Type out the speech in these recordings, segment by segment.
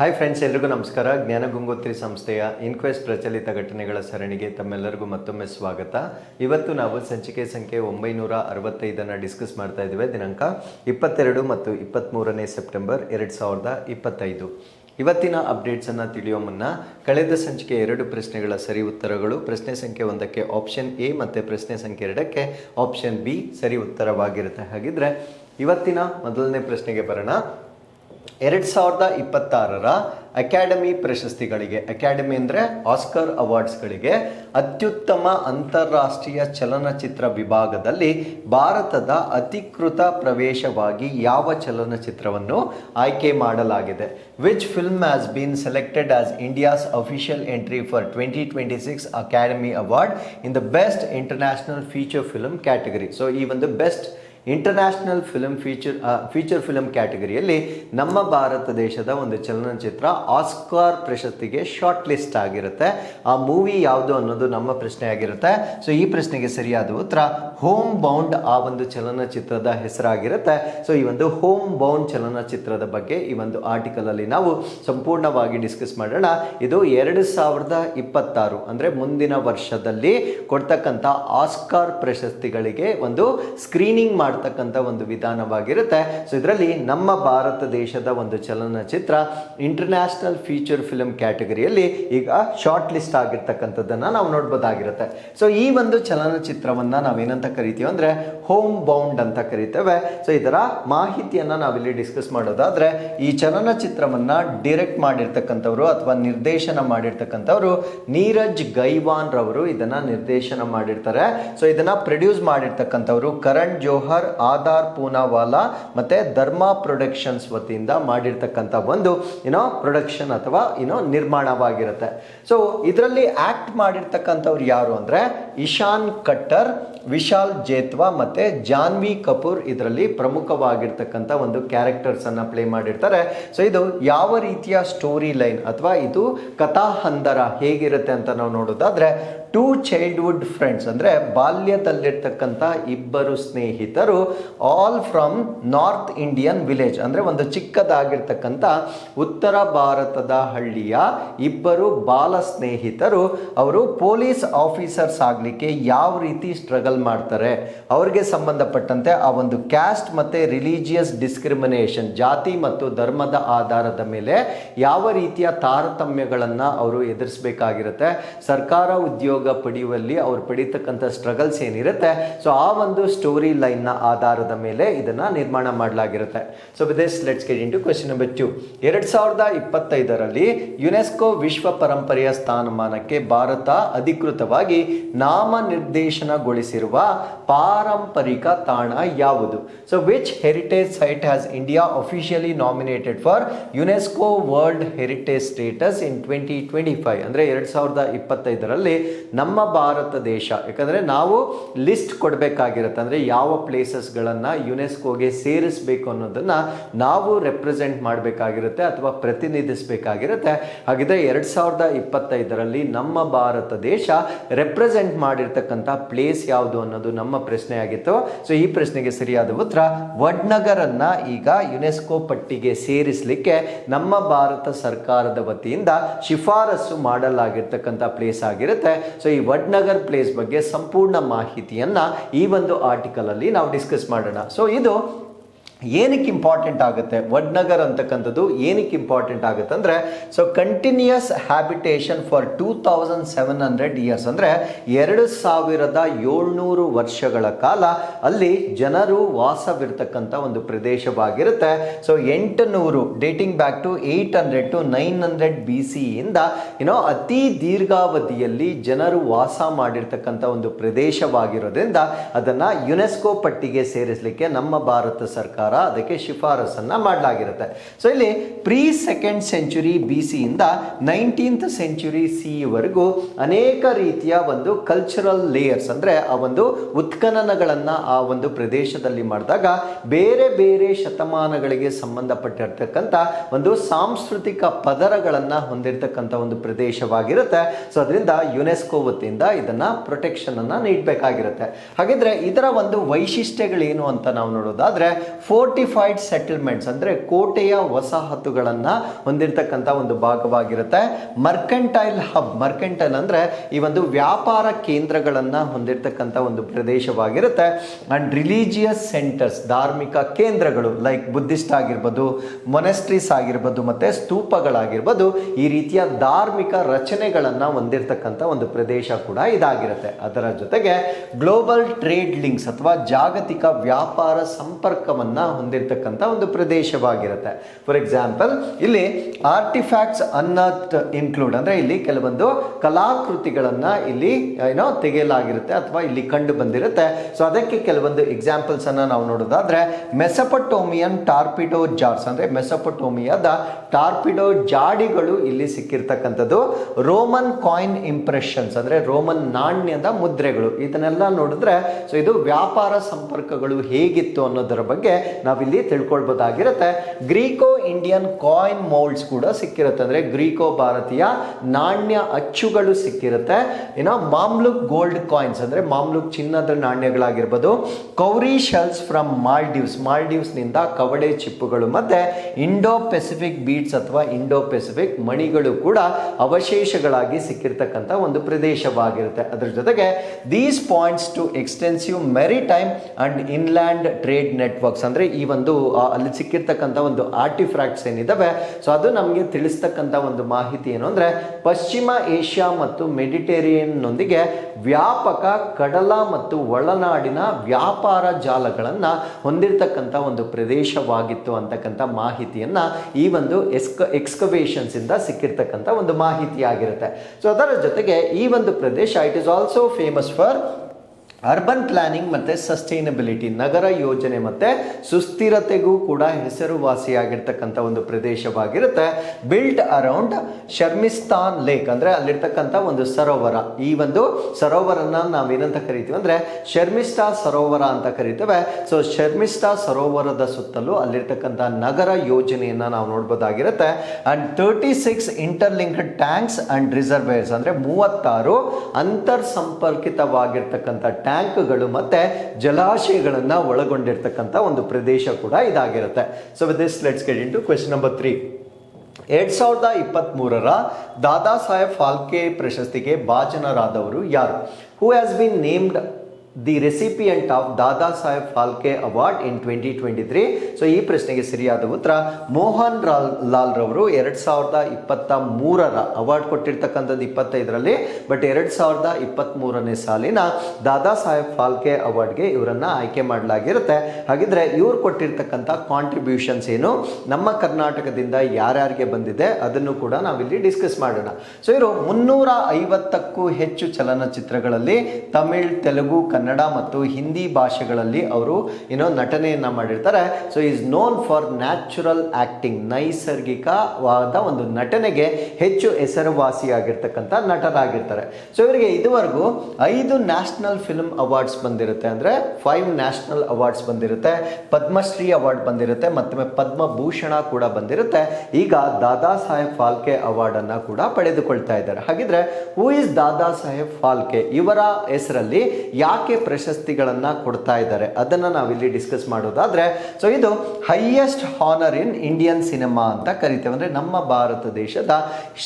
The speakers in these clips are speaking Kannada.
ಹಾಯ್ ಫ್ರೆಂಡ್ಸ್ ಎಲ್ರಿಗೂ ನಮಸ್ಕಾರ. ಜ್ಞಾನ ಗಂಗೋತ್ರಿ ಸಂಸ್ಥೆಯ ಇನ್ಕ್ವೆಸ್ಟ್ ಪ್ರಚಲಿತ ಘಟನೆಗಳ ಸರಣಿಗೆ ತಮ್ಮೆಲ್ಲರಿಗೂ ಮತ್ತೊಮ್ಮೆ ಸ್ವಾಗತ. ಇವತ್ತು ನಾವು ಸಂಚಿಕೆ ಸಂಖ್ಯೆ ಒಂಬೈನೂರ ಅರವತ್ತೈದನ್ನು ಡಿಸ್ಕಸ್ ಮಾಡ್ತಾ ಇದ್ದೇವೆ. ದಿನಾಂಕ ಇಪ್ಪತ್ತೆರಡು ಮತ್ತು ಇಪ್ಪತ್ತ್ಮೂರನೇ ಸೆಪ್ಟೆಂಬರ್ ಎರಡು ಸಾವಿರದ ಇಪ್ಪತ್ತೈದು. ಇವತ್ತಿನ ಅಪ್ಡೇಟ್ಸನ್ನು ತಿಳಿಯೋ ಮುನ್ನ ಕಳೆದ ಸಂಚಿಕೆ ಎರಡು ಪ್ರಶ್ನೆಗಳ ಸರಿ ಉತ್ತರಗಳು. ಪ್ರಶ್ನೆ ಸಂಖ್ಯೆ ಒಂದಕ್ಕೆ ಆಪ್ಷನ್ ಎ ಮತ್ತು ಪ್ರಶ್ನೆ ಸಂಖ್ಯೆ ಎರಡಕ್ಕೆ ಆಪ್ಷನ್ ಬಿ ಸರಿ ಉತ್ತರವಾಗಿರುತ್ತೆ. ಹಾಗಿದ್ರೆ ಇವತ್ತಿನ ಮೊದಲನೇ ಪ್ರಶ್ನೆಗೆ ಬರೋಣ. ಎರಡು ಸಾವಿರದ ಇಪ್ಪತ್ತಾರರ ಅಕಾಡೆಮಿ ಪ್ರಶಸ್ತಿಗಳಿಗೆ, ಅಕಾಡೆಮಿ ಅಂದರೆ ಆಸ್ಕರ್ ಅವಾರ್ಡ್ಸ್ಗಳಿಗೆ ಅತ್ಯುತ್ತಮ ಅಂತಾರಾಷ್ಟ್ರೀಯ ಚಲನಚಿತ್ರ ವಿಭಾಗದಲ್ಲಿ ಭಾರತದ ಅಧಿಕೃತ ಪ್ರವೇಶವಾಗಿ ಯಾವ ಚಲನಚಿತ್ರವನ್ನು ಆಯ್ಕೆ ಮಾಡಲಾಗಿದೆ? Which film has been selected as India's official entry for twenty twenty six academy award in the best international feature film category so ಈ ಒಂದು best international film feature feature film ಕ್ಯಾಟಗರಿಯಲ್ಲಿ ನಮ್ಮ ಭಾರತ ದೇಶದ ಒಂದು ಚಲನಚಿತ್ರ ಆಸ್ಕಾರ್ ಪ್ರಶಸ್ತಿಗೆ ಶಾರ್ಟ್ ಲಿಸ್ಟ್ ಆಗಿರುತ್ತೆ. ಆ ಮೂವಿ ಯಾವುದು ಅನ್ನೋದು ನಮ್ಮ ಪ್ರಶ್ನೆ ಆಗಿರುತ್ತೆ ಸೊ ಈ ಪ್ರಶ್ನೆಗೆ ಸರಿಯಾದ ಉತ್ತರ ಹೋಮ್ ಬೌಂಡ್ ಆ ಒಂದು ಚಲನಚಿತ್ರದ ಹೆಸರಾಗಿರುತ್ತೆ. ಸೊ ಈ ಒಂದು ಹೋಮ್ ಬೌಂಡ್ ಚಲನಚಿತ್ರದ ಬಗ್ಗೆ ಈ ಒಂದು ಆರ್ಟಿಕಲ್ ಅಲ್ಲಿ ನಾವು ಸಂಪೂರ್ಣವಾಗಿ ಡಿಸ್ಕಸ್ ಮಾಡೋಣ. ಇದು ಎರಡು ಸಾವಿರದ ಇಪ್ಪತ್ತಾರು ಅಂದರೆ ಮುಂದಿನ ವರ್ಷದಲ್ಲಿ ಕೊಡ್ತಕ್ಕಂಥ ಆಸ್ಕಾರ್ ಪ್ರಶಸ್ತಿಗಳಿಗೆ ಒಂದು ಸ್ಕ್ರೀನಿಂಗ್ ಮಾಡ್ತಕ್ಕಂಥ ಒಂದು ವಿಧಾನವಾಗಿರುತ್ತೆ. ಸೊ ಇದರಲ್ಲಿ ನಮ್ಮ ಭಾರತ ದೇಶದ ಒಂದು ಚಲನಚಿತ್ರ ಇಂಟರ್ನ್ಯಾಷನಲ್ ಫೀಚರ್ ಫಿಲಮ್ ಕ್ಯಾಟಗರಿಯಲ್ಲಿ ಈಗ ಶಾರ್ಟ್ ಲಿಸ್ಟ್ ಆಗಿರ್ತಕ್ಕಂಥದ್ದನ್ನು ನಾವು ನೋಡ್ಬೋದಾಗಿರುತ್ತೆ. ಸೊ ಈ ಒಂದು ಚಲನಚಿತ್ರವನ್ನು ನಾವೇನಂತ ಕರಿತೀವಿ. ಅಂದರೆ ಹೋಮ್ ಬೌಂಡ್ ಅಂತ ಕರಿತೇವೆ. ಸೊ ಇದರ ಮಾಹಿತಿಯನ್ನು ನಾವಿಲ್ಲಿ ಡಿಸ್ಕಸ್ ಮಾಡೋದಾದ್ರೆ, ಈ ಚಲನಚಿತ್ರವನ್ನು ಡಿರೆಕ್ಟ್ ಮಾಡಿರ್ತಕ್ಕಂಥವ್ರು ಅಥವಾ ನಿರ್ದೇಶನ ಮಾಡಿರ್ತಕ್ಕಂಥವ್ರು ನೀರಜ್ ಗೈವಾನ್ ರವರು ಇದನ್ನು ನಿರ್ದೇಶನ ಮಾಡಿರ್ತಾರೆ. ಸೊ ಇದನ್ನು ಪ್ರೊಡ್ಯೂಸ್ ಮಾಡಿರ್ತಕ್ಕಂಥವ್ರು ಕರಣ್ ಜೋಹರ್, ಆಧಾರ್ ಪೂನಾವಾಲಾ ಮತ್ತು ಧರ್ಮ ಪ್ರೊಡಕ್ಷನ್ಸ್ ವತಿಯಿಂದ ಮಾಡಿರ್ತಕ್ಕಂಥ ಒಂದು ಏನೋ ಪ್ರೊಡಕ್ಷನ್ ಅಥವಾ ಏನೋ ನಿರ್ಮಾಣವಾಗಿರುತ್ತೆ. ಸೊ ಇದರಲ್ಲಿ ಆ್ಯಕ್ಟ್ ಮಾಡಿರ್ತಕ್ಕಂಥವ್ರು ಯಾರು ಅಂದ್ರೆ ಇಶಾನ್ ಕಟ್ಟರ್, ವಿಶಾಲ್ ಜೇತ್ವಾ ಮತ್ತೆ ಜಾನ್ವಿ ಕಪೂರ್ ಇದರಲ್ಲಿ ಪ್ರಮುಖವಾಗಿರ್ತಕ್ಕಂಥ ಒಂದು ಕ್ಯಾರೆಕ್ಟರ್ಸ್ ಅನ್ನ ಪ್ಲೇ ಮಾಡಿರ್ತಾರೆ. ಸೊ ಇದು ಯಾವ ರೀತಿಯ ಸ್ಟೋರಿ ಲೈನ್ ಅಥವಾ ಇದು ಕಥಾಹಂದರ ಹೇಗಿರುತ್ತೆ ಅಂತ ನಾವು ನೋಡೋದಾದ್ರೆ ಟೂ ಚೈಲ್ಡ್ಹುಡ್ ಫ್ರೆಂಡ್ಸ್ ಅಂದರೆ ಬಾಲ್ಯದಲ್ಲಿರ್ತಕ್ಕಂಥ ಇಬ್ಬರು ಸ್ನೇಹಿತರು all from north Indian village ಅಂದರೆ ಒಂದು ಚಿಕ್ಕದಾಗಿರ್ತಕ್ಕಂಥ ಉತ್ತರ ಭಾರತದ ಹಳ್ಳಿಯ ಇಬ್ಬರು ಬಾಲ ಸ್ನೇಹಿತರು, ಅವರು ಪೊಲೀಸ್ ಆಫೀಸರ್ಸ್ ಆಗಲಿಕ್ಕೆ ಯಾವ ರೀತಿ ಸ್ಟ್ರಗಲ್ ಮಾಡ್ತಾರೆ, ಅವ್ರಿಗೆ ಸಂಬಂಧಪಟ್ಟಂತೆ ಆ ಒಂದು ಕ್ಯಾಸ್ಟ್ ಮತ್ತು ರಿಲಿಜಿಯಸ್ ಡಿಸ್ಕ್ರಿಮಿನೇಷನ್ ಜಾತಿ ಮತ್ತು ಧರ್ಮದ ಆಧಾರದ ಮೇಲೆ ಯಾವ ರೀತಿಯ ತಾರತಮ್ಯಗಳನ್ನು ಅವರು ಎದುರಿಸಬೇಕಾಗಿರುತ್ತೆ, ಸರ್ಕಾರ ಉದ್ಯೋಗ ಪಡೆಯುವಲ್ಲಿ ಅವ್ರು ಪಡೀತಕ್ಕಂಥ ಸ್ಟ್ರಗಲ್ಸ್ ಏನಿರುತ್ತೆ? ಸೊ ಆ ಒಂದು ಸ್ಟೋರಿ ಲೈನ್ನ ಆಧಾರದ ಮೇಲೆ ಇದನ್ನ ನಿರ್ಮಾಣ ಮಾಡಲಾಗಿರುತ್ತೆ. So this let's get into question number two ಎರಡು ಸಾವಿರದ ಇಪ್ಪತ್ತೈದರಲ್ಲಿ ಯುನೆಸ್ಕೋ ವಿಶ್ವ ಪರಂಪರೆಯ ಸ್ಥಾನಮಾನಕ್ಕೆ ಭಾರತ ಅಧಿಕೃತವಾಗಿ ನಾಮನಿರ್ದೇಶನಗೊಳಿಸಿರುವ ಪಾರಂಪರಿಕ ತಾಣ ಯಾವುದು? So which heritage site has India officially nominated for UNESCO world heritage status in twenty twenty five ಅಂದರೆ ಎರಡು ಸಾವಿರದ ಇಪ್ಪತ್ತೈದರಲ್ಲಿ ನಮ್ಮ ಭಾರತ ದೇಶ. ಯಾಕಂದರೆ ನಾವು ಲಿಸ್ಟ್ ಕೊಡಬೇಕಾಗಿರುತ್ತೆ. ಅಂದರೆ ಯಾವ ಪ್ಲೇಸಸ್ಗಳನ್ನು ಯುನೆಸ್ಕೋಗೆ ಸೇರಿಸಬೇಕು ಅನ್ನೋದನ್ನು ನಾವು ರೆಪ್ರೆಸೆಂಟ್ ಮಾಡಬೇಕಾಗಿರುತ್ತೆ ಅಥವಾ ಪ್ರತಿನಿಧಿಸಬೇಕಾಗಿರುತ್ತೆ. ಹಾಗಿದ್ರೆ ಎರಡು ಸಾವಿರದ ಇಪ್ಪತ್ತೈದರಲ್ಲಿ ನಮ್ಮ ಭಾರತ ದೇಶ ರೆಪ್ರೆಸೆಂಟ್ ಮಾಡಿರ್ತಕ್ಕಂಥ ಪ್ಲೇಸ್ ಯಾವುದು ಅನ್ನೋದು ನಮ್ಮ ಪ್ರಶ್ನೆ ಆಗಿತ್ತು. ಸೊ ಈ ಪ್ರಶ್ನೆಗೆ ಸರಿಯಾದ ಉತ್ತರ ವಡ್ನಗರನ್ನು ಈಗ ಯುನೆಸ್ಕೋ ಪಟ್ಟಿಗೆ ಸೇರಿಸಲಿಕ್ಕೆ ನಮ್ಮ ಭಾರತ ಸರ್ಕಾರದ ವತಿಯಿಂದ ಶಿಫಾರಸು ಮಾಡಲಾಗಿರ್ತಕ್ಕಂಥ ಪ್ಲೇಸ್ ಆಗಿರುತ್ತೆ. ಸೊ ಈ ವಡ್ನಗರ್ ಪ್ಲೇಸ್ ಬಗ್ಗೆ ಸಂಪೂರ್ಣ ಮಾಹಿತಿಯನ್ನು ಈ ಒಂದು ಆರ್ಟಿಕಲಲ್ಲಿ ನಾವು ಡಿಸ್ಕಸ್ ಮಾಡೋಣ. ಸೊ ಇದು ಏನಕ್ಕೆ ಇಂಪಾರ್ಟೆಂಟ್ ಆಗುತ್ತೆ? ವಡ್ನಗರ್ ಅಂತಕ್ಕಂಥದ್ದು ಏನಕ್ಕೆ ಇಂಪಾರ್ಟೆಂಟ್ ಆಗುತ್ತೆ ಅಂದರೆ so continuous habitation for two thousand seven hundred years ಅಂದರೆ ಎರಡು ಸಾವಿರದ ಏಳ್ನೂರು ವರ್ಷಗಳ ಕಾಲ ಅಲ್ಲಿ ಜನರು ವಾಸವಿರ್ತಕ್ಕಂಥ ಒಂದು ಪ್ರದೇಶವಾಗಿರುತ್ತೆ. ಸೊ ಎಂಟುನೂರು dating back to eight hundred to nine hundred B ಸಿಯಿಂದ ಏನೋ ಅತಿ ದೀರ್ಘಾವಧಿಯಲ್ಲಿ ಜನರು ವಾಸ ಮಾಡಿರ್ತಕ್ಕಂಥ ಒಂದು ಪ್ರದೇಶವಾಗಿರೋದ್ರಿಂದ ಅದನ್ನು ಯುನೆಸ್ಕೋ ಪಟ್ಟಿಗೆ ಸೇರಿಸಲಿಕ್ಕೆ ನಮ್ಮ ಭಾರತ ಸರ್ಕಾರ ಅದಕ್ಕೆ ಶಿಫಾರಸನ್ನು ಮಾಡಲಾಗಿರುತ್ತೆ. ಸೊ ಇಲ್ಲಿ ಪ್ರೀ ಸೆಕೆಂಡ್ ಸೆಂಚುರಿ ಬಿ ಸಿಯಿಂದ ನೈನ್ಟೀನ್ತ್ ಸೆಂಚುರಿ ಸಿವರೆಗೂ ಅನೇಕ ರೀತಿಯ ಒಂದು ಕಲ್ಚರಲ್ ಲೇಯರ್ಸ್ ಅಂದರೆ ಆ ಒಂದು ಉತ್ಖನನಗಳನ್ನು ಆ ಒಂದು ಪ್ರದೇಶದಲ್ಲಿ ಮಾಡಿದಾಗ ಬೇರೆ ಬೇರೆ ಶತಮಾನಗಳಿಗೆ ಸಂಬಂಧಪಟ್ಟಿರ್ತಕ್ಕಂಥ ಒಂದು ಸಾಂಸ್ಕೃತಿಕ ಪದರಗಳನ್ನು ಹೊಂದಿರತಕ್ಕಂಥ ಒಂದು ಪ್ರದೇಶವಾಗಿರುತ್ತೆ. ಸೊ ಅದರಿಂದ ಯುನೆಸ್ಕೋ ವತಿಯಿಂದ ಇದನ್ನ ಪ್ರೊಟೆಕ್ಷನ್ ಅನ್ನ ನೀಡಬೇಕಾಗಿರುತ್ತೆ. ಹಾಗಿದ್ರೆ ಇದರ ಒಂದು ವೈಶಿಷ್ಟ್ಯಗಳೇನು ಅಂತ ನಾವು ನೋಡೋದಾದ್ರೆ ಫೋರ್ಟಿಫೈಡ್ ಸೆಟಲ್ಮೆಂಟ್ಸ್ ಅಂದ್ರೆ ಕೋಟೆಯ ವಸಾಹತುಗಳನ್ನು ಹೊಂದಿರತಕ್ಕಂತ ಒಂದು ಭಾಗವಾಗಿರುತ್ತೆ. ಮರ್ಕೆಂಟೈಲ್ ಹಬ್ ಮರ್ಕೆಂಟೈಲ್ ಅಂದ್ರೆ ಈ ಒಂದು ವ್ಯಾಪಾರ ಕೇಂದ್ರಗಳನ್ನು ಹೊಂದಿರತಕ್ಕಂತ ಒಂದು ಪ್ರದೇಶವಾಗಿರುತ್ತೆ. ಅಂಡ್ ರಿಲಿಜಿಯಸ್ ಸೆಂಟರ್ಸ್ ಧಾರ್ಮಿಕ ಕೇಂದ್ರಗಳು ಲೈಕ್ ಬುದ್ಧಿಸ್ಟ್ ಆಗಿರ್ಬೋದು ಮೊನೆಸ್ಟ್ರೀಸ್ ಆಗಿರ್ಬೋದು ಮತ್ತೆ ಸ್ತೂಪಗಳಾಗಿರ್ಬೋದು ಈ ರೀತಿಯ ಧಾರ್ಮಿಕ ರಚನೆಗಳನ್ನು ಹೊಂದಿರತಕ್ಕಂತ ಒಂದು ಪ್ರದೇಶ ಕೂಡ ಇದಾಗಿರುತ್ತೆ. ಅದರ ಜೊತೆಗೆ ಗ್ಲೋಬಲ್ ಟ್ರೇಡ್ ಲಿಂಕ್ಸ್ ಅಥವಾ ಜಾಗತಿಕ ವ್ಯಾಪಾರ ಸಂಪರ್ಕವನ್ನ ಹೊಂದಿರತಕ್ಕಂತ ಒಂದು ಪ್ರದೇಶವಾಗಿರುತ್ತೆ. ಫಾರ್ ಎಕ್ಸಾಂಪಲ್ ಇಲ್ಲಿ ಆರ್ಟಿಫ್ಯಾಕ್ಟ್ಸ್ ಅನ್ನತ್ ಇನ್ಕ್ಲೂಡ್ ಅಂದರೆ ಇಲ್ಲಿ ಕೆಲವೊಂದು ಕಲಾಕೃತಿಗಳನ್ನು ಇಲ್ಲಿ ಏನೋ ತೆಗೆಯಲಾಗಿರುತ್ತೆ ಅಥವಾ ಇಲ್ಲಿ ಕಂಡು ಬಂದಿರುತ್ತೆ. ಸೊ ಅದಕ್ಕೆ ಕೆಲವೊಂದು ಎಕ್ಸಾಂಪಲ್ಸನ್ನು ನಾವು ನೋಡೋದಾದರೆ ಮೆಸಪಟೋಮಿಯನ್ ಟಾರ್ಪಿಡೋ ಜಾರ್ಸ್ ಅಂದರೆ ಮೆಸಪಟೋಮಿಯಾದ ಟಾರ್ಪಿಡೋ ಜಾಡಿಗಳು ಇಲ್ಲಿ ಸಿಕ್ಕಿರ್ತಕ್ಕಂಥದ್ದು. ರೋಮನ್ ಕಾಯಿನ್ ಇಂಪ್ರೆಷನ್ಸ್ ಅಂದರೆ ರೋಮನ್ ನಾಣ್ಯದ ಮುದ್ರೆಗಳು. ಇದನ್ನೆಲ್ಲ ನೋಡಿದ್ರೆ ಸೊ ಇದು ವ್ಯಾಪಾರ ಸಂಪರ್ಕಗಳು ಹೇಗಿತ್ತು ಅನ್ನೋದರ ಬಗ್ಗೆ ನಾವಿಲ್ಲಿ ತಿಳ್ಕೊಳ್ಬೋದಾಗಿರುತ್ತೆ. ಗ್ರೀಕೋ ಇಂಡಿಯನ್ ಕಾಯಿನ್ ಮೌಲ್ಡ್ಸ್ ಕೂಡ ಸಿಕ್ಕಿರುತ್ತೆ. ಅಂದ್ರೆ ಗ್ರೀಕೋ ಭಾರತೀಯ ನಾಣ್ಯ ಅಚ್ಚುಗಳು ಸಿಕ್ಕಿರುತ್ತೆ. ಏನೋ ಮಾಮ್ಲುಕ್ ಗೋಲ್ಡ್ ಕಾಯಿನ್ಸ್ ಅಂದ್ರೆ ಮಾಮ್ಲುಕ್ ಚಿನ್ನದ ನಾಣ್ಯಗಳಾಗಿರ್ಬೋದು. ಕೌರಿ ಶೆಲ್ಸ್ ಫ್ರಮ್ ಮಾಲ್ಡೀವ್ಸ್, ಮಾಲ್ಡೀವ್ಸ್ನಿಂದ ಕವಡೆ ಚಿಪ್ಪುಗಳು ಮತ್ತೆ ಇಂಡೋ ಪೆಸಿಫಿಕ್ ಬೀಟ್ಸ್ ಅಥವಾ ಇಂಡೋ ಪೆಸಿಫಿಕ್ ಮಣಿಗಳು ಕೂಡ ಅವಶೇಷಗಳಾಗಿ ಸಿಕ್ಕಿರ್ತಕ್ಕಂಥ ಒಂದು ಪ್ರದೇಶವಾಗಿರುತ್ತೆ. ಅದರ ಜೊತೆಗೆ these points to extensive maritime and inland trade networks ಅಂದ್ರೆ ಈ ಒಂದು ಅಲ್ಲಿ ಸಿಕ್ಕಿರ್ತಕ್ಕಂಥ ಒಂದು ಆರ್ಟಿಫ್ಯಾಕ್ಟ್ಸ್ ಏನಿದ್ದಾವೆ ಸೊ ಅದು ನಮಗೆ ತಿಳಿಸ್ತಕ್ಕಂಥ ಒಂದು ಮಾಹಿತಿ ಏನು ಅಂದರೆ, ಪಶ್ಚಿಮ ಏಷ್ಯಾ ಮತ್ತು ಮೆಡಿಟೇರಿಯನ್ನೊಂದಿಗೆ ವ್ಯಾಪಕ ಕಡಲ ಮತ್ತು ಒಳನಾಡಿನ ವ್ಯಾಪಾರ ಜಾಲಗಳನ್ನು ಹೊಂದಿರತಕ್ಕಂಥ ಒಂದು ಪ್ರದೇಶವಾಗಿತ್ತು ಅಂತಕ್ಕಂಥ ಮಾಹಿತಿಯನ್ನು ಈ ಒಂದು ಎಸ್ಕ ಎಕ್ಸ್ಕವೇಷನ್ಸಿಂದ ಸಿಕ್ಕಿರ್ತಕ್ಕಂಥ ಒಂದು ಮಾಹಿತಿಯಾಗಿರುತ್ತೆ. ಸೊ ಅದರ ಜೊತೆಗೆ ಈ ಒಂದು ಪ್ರದೇಶ it is also famous for urban planning ಮತ್ತು ಸಸ್ಟೈನಬಿಲಿಟಿ ನಗರ ಯೋಜನೆ ಮತ್ತು ಸುಸ್ಥಿರತೆಗೂ ಕೂಡ ಹೆಸರುವಾಸಿಯಾಗಿರ್ತಕ್ಕಂಥ ಒಂದು ಪ್ರದೇಶವಾಗಿರುತ್ತೆ. ಬಿಲ್ಟ್ ಅರೌಂಡ್ ಶರ್ಮಿಸ್ತಾನ್ ಲೇಕ್ ಅಂದರೆ ಅಲ್ಲಿರ್ತಕ್ಕಂಥ ಒಂದು ಸರೋವರ. ಈ ಒಂದು ಸರೋವರನ ನಾವೇನಂತ ಕರಿತೀವಿ ಅಂದರೆ ಶರ್ಮಿಸ್ಟಾ ಸರೋವರ ಅಂತ ಕರಿತೇವೆ. ಸೊ ಶರ್ಮಿಷ್ಠಾ ಸರೋವರದ ಸುತ್ತಲೂ ಅಲ್ಲಿರ್ತಕ್ಕಂಥ ನಗರ ಯೋಜನೆಯನ್ನು ನಾವು ನೋಡ್ಬೋದಾಗಿರುತ್ತೆ. And thirty six interlinked tanks and reservoirs ಅಂದರೆ ಮೂವತ್ತಾರು ಅಂತರ್ ಸಂಪರ್ಕಿತವಾಗಿರ್ತಕ್ಕಂಥ ಟ್ಯಾಂಕ್ಗಳು ಮತ್ತೆ ಜಲಾಶಯಗಳನ್ನು ಒಳಗೊಂಡಿರ್ತಕ್ಕಂಥ ಒಂದು ಪ್ರದೇಶ ಕೂಡ ಇದಾಗಿರುತ್ತೆ. So with this let's get into question number three ಎರಡ್ ಸಾವಿರದ ಇಪ್ಪತ್ತ್ಮೂರರ ದಾದಾ ಸಾಹೇಬ್ ಫಾಲ್ಕೆ ಪ್ರಶಸ್ತಿಗೆ ಭಾಜನರಾದವರು ಯಾರು? Who has been named the recipient of Dada Saheb Phalke award in twenty twenty three so ಈ ಪ್ರಶ್ನೆಗೆ ಸರಿಯಾದ ಉತ್ತರ, ಮೋಹನ್ ರಾಲ್, ಲಾಲ್ ರವರು ಎರಡು ಸಾವಿರದ ಇಪ್ಪತ್ತ ಮೂರರ ಅವಾರ್ಡ್ ಕೊಟ್ಟಿರ್ತಕ್ಕಂಥದ್ದು ಇಪ್ಪತ್ತೈದರಲ್ಲಿ ಬಟ್ ಎರಡು ಸಾವಿರದ ಇಪ್ಪತ್ತ್ ಮೂರನೇ ಸಾಲಿನ ದಾದಾ ಸಾಹೇಬ್ ಫಾಲ್ಕೆ ಅವಾರ್ಡ್ಗೆ ಇವರನ್ನು ಆಯ್ಕೆ ಮಾಡಲಾಗಿರುತ್ತೆ. ಹಾಗಿದ್ರೆ ಇವ್ರು ಕೊಟ್ಟಿರ್ತಕ್ಕಂಥ ಕಾಂಟ್ರಿಬ್ಯೂಷನ್ಸ್ ಏನು? ನಮ್ಮ ಕರ್ನಾಟಕದಿಂದ ಯಾರ್ಯಾರಿಗೆ ಬಂದಿದೆ? ಅದನ್ನು ಕೂಡ ನಾವಿಲ್ಲಿ ಡಿಸ್ಕಸ್ ಮಾಡೋಣ. ಸೊ ಇವರು ಮುನ್ನೂರ ಐವತ್ತಕ್ಕೂ ಹೆಚ್ಚು ಚಲನಚಿತ್ರಗಳಲ್ಲಿ ತಮಿಳ್, ತೆಲುಗು, ಕನ್ನಡ ಮತ್ತು ಹಿಂದಿ ಭಾಷೆಗಳಲ್ಲಿ ಅವರು ಏನೋ ನಟನೆಯನ್ನ ಮಾಡಿರ್ತಾರೆ. So is known for natural acting ನೈಸರ್ಗಿಕವಾದ ಒಂದು ನಟನೆಗೆ ಹೆಚ್ಚು ಹೆಸರುವಾಸಿಯಾಗಿರ್ತಕ್ಕಂಥ ನಟರಾಗಿರ್ತಾರೆ. ಸೊ ಇವರಿಗೆ ಇದುವರೆಗೂ ಐದು ನ್ಯಾಷನಲ್ ಫಿಲ್ಮ್ ಅವಾರ್ಡ್ಸ್ ಬಂದಿರುತ್ತೆ ಅಂದರೆ ಫೈವ್ ನ್ಯಾಷನಲ್ ಅವಾರ್ಡ್ಸ್ ಬಂದಿರುತ್ತೆ, ಪದ್ಮಶ್ರೀ ಅವಾರ್ಡ್ ಬಂದಿರುತ್ತೆ, ಮತ್ತೊಮ್ಮೆ ಪದ್ಮಭೂಷಣ ಕೂಡ ಬಂದಿರುತ್ತೆ. ಈಗ ದಾದಾ ಸಾಹೇಬ್ ಫಾಲ್ಕೆ ಅವಾರ್ಡ್ ಅನ್ನ ಕೂಡ ಪಡೆದುಕೊಳ್ತಾ ಇದ್ದಾರೆ. ಹಾಗಿದ್ರೆ ಹೂ ಇಸ್ ದಾದಾ ಸಾಹೇಬ್ ಫಾಲ್ಕೆ? ಇವರ ಹೆಸರಲ್ಲಿ ಯಾಕೆ ಪ್ರಶಸ್ತಿಗಳನ್ನ ಕೊಡ್ತಾ ಇದ್ದಾರೆ. ಅದನ್ನ ನಾವಿಲ್ಲಿ ಡಿಸ್ಕಸ್ ಮಾಡೋದಾದ್ರೆ ಸೊ ಇದು highest honour in Indian cinema ಅಂತ ಕರಿತೇವೆ. ಅಂದ್ರೆ ನಮ್ಮ ಭಾರತ ದೇಶದ